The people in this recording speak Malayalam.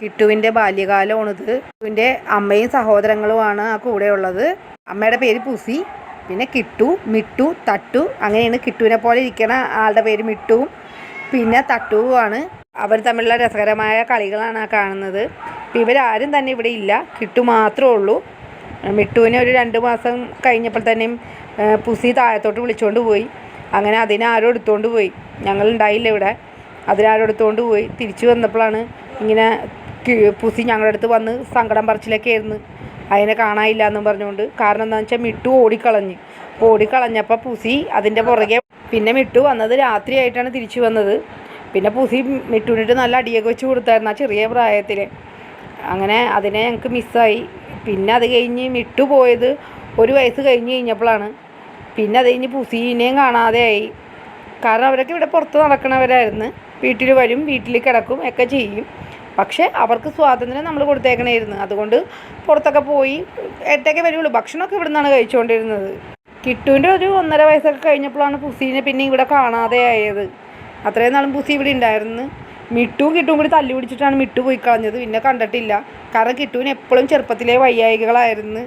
കിട്ടുവിന്റെ ബാല്യകാലമാണിത്. കിട്ടുവിന്റെ അമ്മയും സഹോദരങ്ങളുമാണ് ആ കൂടെ ഉള്ളത് അമ്മയുടെ പേര് പുസി പിന്നെ കിട്ടു മിട്ടു തട്ടു അങ്ങനെയാണ് കിട്ടുവിനെ പോലെ ഇരിക്കണ ആളുടെ പേര് മിട്ടുവും പിന്നെ തട്ടുവുമാണ്. അവർ തമ്മിലുള്ള രസകരമായ കളികളാണ് ആ കാണുന്നത്. ഇപ്പം ഇവരാരും തന്നെ ഇവിടെ ഇല്ല. കിട്ടു മാത്രമേ ഉള്ളൂ. മിട്ടുവിനെ ഒരു രണ്ട് മാസം കഴിഞ്ഞപ്പോൾ തന്നെയും പുസി താഴത്തോട്ട് വിളിച്ചുകൊണ്ട് പോയി. അങ്ങനെ അതിനെ ആരോ എടുത്തുകൊണ്ട് പോയി. ഞങ്ങൾ ഉണ്ടായില്ല ഇവിടെ അതിനാരോ എടുത്തുകൊണ്ട് പോയി. തിരിച്ചു വന്നപ്പോഴാണ് ഇങ്ങനെ പുസി ഞങ്ങളുടെ അടുത്ത് വന്ന് സങ്കടം പറച്ചിലൊക്കെ ആയിരുന്നു അതിനെ കാണാനില്ല എന്നും പറഞ്ഞുകൊണ്ട്. കാരണം എന്താണെന്ന് വെച്ചാൽ മിട്ടു ഓടിക്കളഞ്ഞ്. ഓടിക്കളഞ്ഞപ്പോൾ പുസി അതിന്റെ പുറകെ പിന്നെ മിട്ടു വന്നത് രാത്രിയായിട്ടാണ് തിരിച്ചു വന്നത്. പിന്നെ പുസി മിട്ടുവിനിട്ട് നല്ല അടിയൊക്കെ വെച്ച് കൊടുത്തായിരുന്നു ആ ചെറിയ പ്രായത്തിൽ അങ്ങനെ അതിനെ ഞങ്ങൾക്ക് മിസ്സായി. പിന്നെ അത് കഴിഞ്ഞ് മിട്ടു പോയത് ഒരു വയസ്സ് കഴിഞ്ഞ് കഴിഞ്ഞപ്പോഴാണ് പിന്നെ അത് കഴിഞ്ഞ് പുസീനെയും കാണാതെയായി കാരണം അവരൊക്കെ ഇവിടെ പുറത്ത് നടക്കണവരായിരുന്നു. വീട്ടിൽ വരും വീട്ടിൽ കിടക്കും ഒക്കെ ചെയ്യും. പക്ഷേ അവർക്ക് സ്വാതന്ത്ര്യം നമ്മൾ കൊടുത്തേക്കണമായിരുന്നു അതുകൊണ്ട് പുറത്തൊക്കെ പോയി എട്ടൊക്കെ വരുള്ളൂ. ഭക്ഷണമൊക്കെ ഇവിടെ നിന്നാണ് കഴിച്ചുകൊണ്ടിരുന്നത്. കിട്ടുവിന്റെ ഒരു ഒന്നര വയസ്സൊക്കെ കഴിഞ്ഞപ്പോഴാണ് പുസീനെ പിന്നെ ഇവിടെ കാണാതെ ആയത്. അത്രയും നാളും പുസി ഇവിടെ ഉണ്ടായിരുന്നു. മിട്ടുവും കിട്ടും കൂടി തല്ലി പിടിച്ചിട്ടാണ് മിട്ടു പോയി കളഞ്ഞത്. പിന്നെ കണ്ടിട്ടില്ല. കാരണം കിട്ടുവിന് എപ്പോഴും ചെറുപ്പത്തിലെ വയ്യായികളായിരുന്നു